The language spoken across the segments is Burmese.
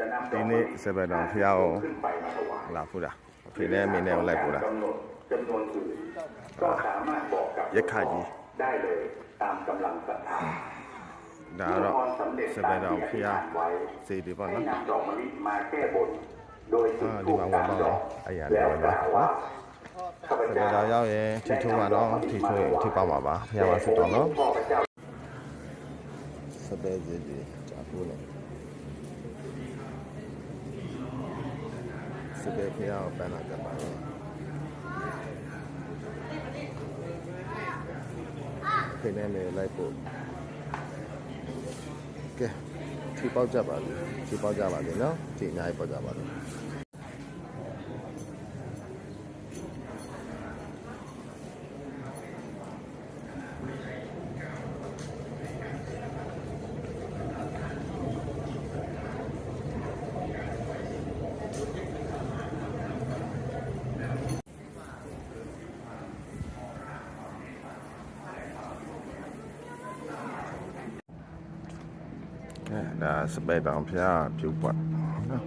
จะนำด ဒီ อก နေ့ มะลิ စပယ်တော်ဖျားကို ขึ้นไปมาถวาย လာဖူးတာအဖေနဲ့အမေနဲ့ကိုလိုက်ဖူးတာ กำหนดจำนวนอื่นก็สามารถบอกกับ ยะขาကြီး ได้เลยตามกำลังศรัทธา ဒါကတော့စပယ်တော်ဖျားစေဒီပေါ့ ให้ နော် นำดอกมะลิมาแก้บน โดยจุด อ่า ธูป ดีมาก สาม ว่า ดอก ไอ้ยา แล้ว เนี่ย กล่าวว่าข้าพ စပ เจ้า ယ်တော်ရောက်ရင်ထီထိုးပါတော့ထီထိုးရင်ထီပေါက်ပါပါဖျားပါစတော်နော် พ่อพระเจ้า စပယ်စေဒီဂျာပူ စပယ်ဖျားကိုပန်းလာကြပါတော့ဖေနဲ့မေလိုက်ဖို့ကဲထီပေါက်ကြပါလိထီပေါက်ကြပါလိနော်ထီအများကြီးပေါက်ကြပါလိအဲ ဒါစပယ်တောင်ဖျားပြုတ်ပတ်နော်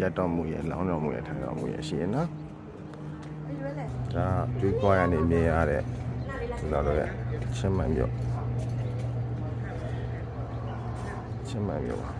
ရတ်တော်မူရဲ့လောင်းတော်မူရဲ့ထိုင်တော်မူရဲ့ရှိရင်နော်ဒါကျွေးကွာရနေမြင်ရတဲ့ကျွန်တော်တို့ရဲ့ချင်းမှန်မြို့ချင်းမှန်မြို့ပါ